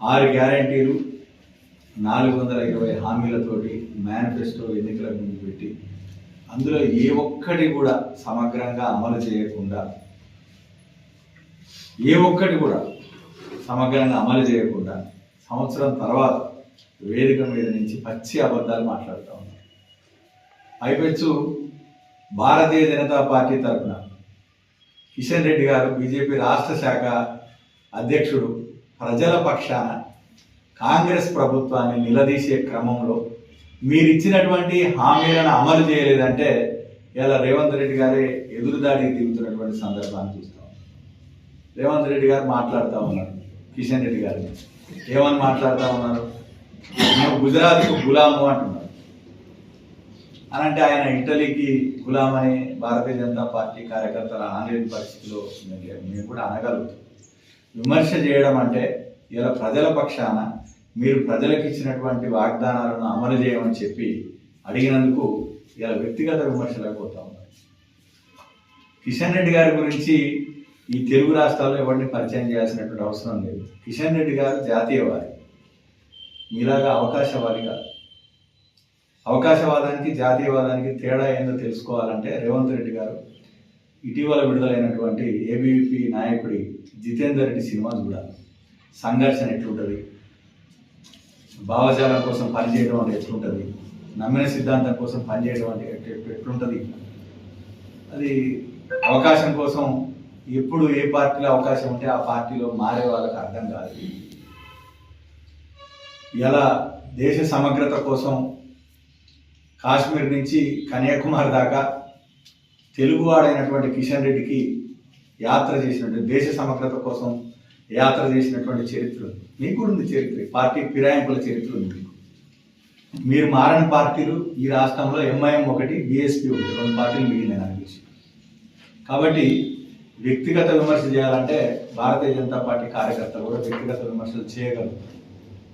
ఆరు గ్యారంటీలు నాలుగు వందల ఇరవై హామీలతోటి మేనిఫెస్టో ఎన్నికల ముందు పెట్టి అందులో ఏ ఒక్కటి కూడా సమగ్రంగా అమలు చేయకుండా ఏ ఒక్కటి కూడా సమగ్రంగా అమలు చేయకుండా సంవత్సరం తర్వాత వేదిక మీద నుంచి పచ్చి అబద్ధాలు మాట్లాడుతూ ఉన్నారు పైపెచ్చు భారతీయ జనతా పార్టీ తరఫున కిషన్ రెడ్డి గారు బీజేపీ రాష్ట్ర శాఖ అధ్యక్షుడు ప్రజల పక్షాన కాంగ్రెస్ ప్రభుత్వాన్ని నిలదీసే క్రమంలో మీరు ఇచ్చినటువంటి హామీలను అమలు చేయలేదంటే ఇలా రేవంత్ రెడ్డి గారే ఎదురుదాడికి దిగుతున్నటువంటి సందర్భాన్ని చూస్తాం రేవంత్ రెడ్డి గారు మాట్లాడుతూ ఉన్నారు కిషన్ రెడ్డి గారు. ఏమని మాట్లాడుతూ ఉన్నారు? మేము గుజరాత్కు గులాము అంటున్నారు. అని అంటే ఆయన ఇటలీకి గులామని భారతీయ జనతా పార్టీ కార్యకర్తలు ఆన్లైన్ పరిస్థితిలో మేము కూడా అనగలుగుతాం. విమర్శ చేయడం అంటే ఇలా ప్రజల పక్షాన మీరు ప్రజలకు ఇచ్చినటువంటి వాగ్దానాలను అమలు చేయమని చెప్పి అడిగినందుకు ఇలా వ్యక్తిగత విమర్శలకు పోతా ఉన్నారు. కిషన్ రెడ్డి గారి గురించి ఈ తెలుగు రాష్ట్రాల్లో ఎవరిని పరిచయం చేయాల్సినటువంటి అవసరం లేదు. కిషన్ రెడ్డి గారు జాతీయవాది. మీలాగా అవకాశవాది కాదు. అవకాశవాదానికి జాతీయవాదానికి తేడా ఏందో తెలుసుకోవాలంటే రేవంత్ రెడ్డి గారు ఇటీవల విడుదలైనటువంటి ఏబీవీపీ నాయకుడి జితేందర్ రెడ్డి సినిమా చూడాలి. సంఘర్షణ ఎట్లుంటుంది? భావజాలం కోసం పనిచేయడం అంటే ఎట్లుంటుంది? నమ్మిన సిద్ధాంతం కోసం పనిచేయడం అంటే ఎట్లుంటుంది? అది అవకాశం కోసం ఎప్పుడు ఏ పార్టీలో అవకాశం ఉంటే ఆ పార్టీలో మారే వాళ్ళకి అర్థం కాదు. ఎలా దేశ సమగ్రత కోసం కాశ్మీర్ నుంచి కన్యాకుమారి దాకా తెలుగువాడైనటువంటి కిషన్ రెడ్డికి యాత్ర చేసినటువంటి దేశ సమగ్రత కోసం యాత్ర చేసినటువంటి చరిత్ర మీకు ఉంది చరిత్ర. పార్టీ ఫిరాయింపుల చరిత్ర ఉంది మీకు. మీరు మారని పార్టీలు ఈ రాష్ట్రంలో ఎంఐఎం ఒకటి బీఎస్పీ ఒకటి రెండు పార్టీలు మిగిలినాయి నాకు కాబట్టి వ్యక్తిగత విమర్శ చేయాలంటే భారతీయ జనతా పార్టీ కార్యకర్తలు కూడా వ్యక్తిగత విమర్శలు చేయగలుగుతారు